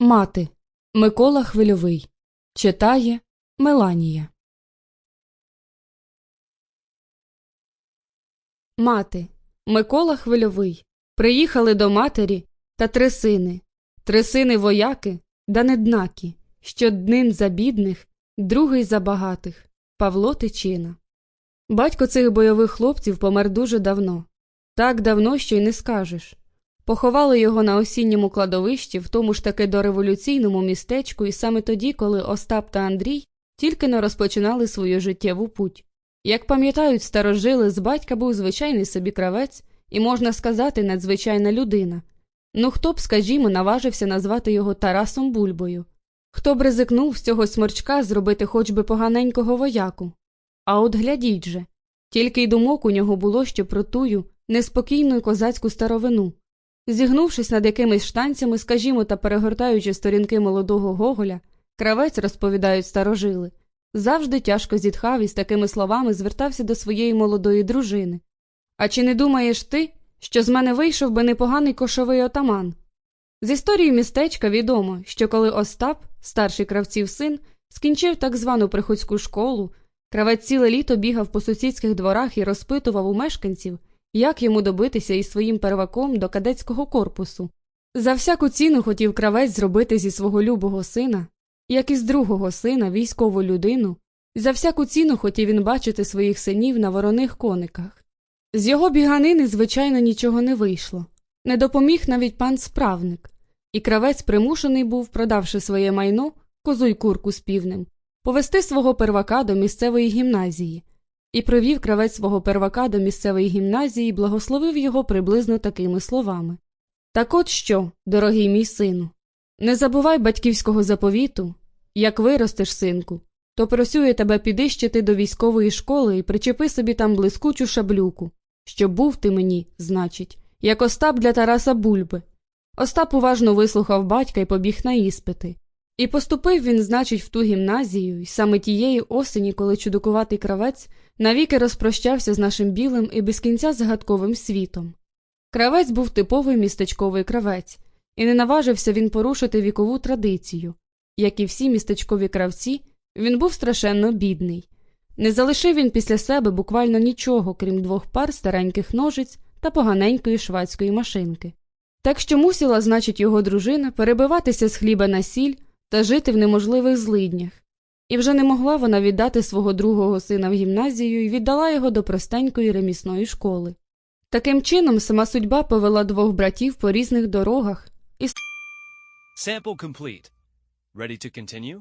Мати. Микола Хвильовий. Читає Меланія. Мати. Микола Хвильовий. Приїхали до матері та три сини, три сини вояки, да неднакі, що днин за бідних, другий за багатих. Павло Тичина. Батько цих бойових хлопців помер дуже давно, так давно, що й не скажеш. Поховали його на осінньому кладовищі в тому ж таки дореволюційному містечку і саме тоді, коли Остап та Андрій тільки не розпочинали свою життєву путь. Як пам'ятають старожили, з батька був звичайний собі кравець і, можна сказати, надзвичайна людина. Ну хто б, скажімо, наважився назвати його Тарасом Бульбою? Хто б ризикнув з цього сморчка зробити хоч би поганенького вояку? А от глядіть же, тільки й думок у нього було що про тую неспокійну козацьку старовину. Зігнувшись над якимись штанцями, скажімо, та перегортаючи сторінки молодого Гоголя, кравець, розповідають старожили, завжди тяжко зітхав і з такими словами звертався до своєї молодої дружини. А чи не думаєш ти, що з мене вийшов би непоганий кошовий отаман? З історії містечка відомо, що коли Остап, старший кравців син, скінчив так звану приходську школу, кравець ціле літо бігав по сусідських дворах і розпитував у мешканців, як йому добитися із своїм перваком до кадетського корпусу. За всяку ціну хотів кравець зробити зі свого любого сина, як і з другого сина, військову людину, за всяку ціну хотів він бачити своїх синів на вороних кониках. З його біганини, звичайно, нічого не вийшло, не допоміг навіть пан справник, і кравець примушений був, продавши своє майно, козу й курку з півнем, повести свого первака до місцевої гімназії. І провів кравець свого первака до місцевої гімназії і благословив його приблизно такими словами Так от що, дорогий мій сину, не забувай батьківського заповіту, як виростеш, синку, то просює тебе підищити до військової школи і причепи собі там блискучу шаблюку, щоб був ти мені, значить, як Остап для Тараса Бульби. Остап уважно вислухав батька і побіг на іспити. І поступив він, значить, в ту гімназію, і саме тієї осені, коли чудукуватий кравець навіки розпрощався з нашим білим і без кінця загадковим світом. Кравець був типовий містечковий кравець, і не наважився він порушити вікову традицію. Як і всі містечкові кравці, він був страшенно бідний. Не залишив він після себе буквально нічого, крім двох пар стареньких ножиць та поганенької швадської машинки. Так що мусила, значить, його дружина перебиватися з хліба на сіль та жити в неможливих злиднях. І вже не могла вона віддати свого другого сина в гімназію і віддала його до простенької ремісної школи. Таким чином, сама судьба повела двох братів по різних дорогах, Sample complete. Ready to continue?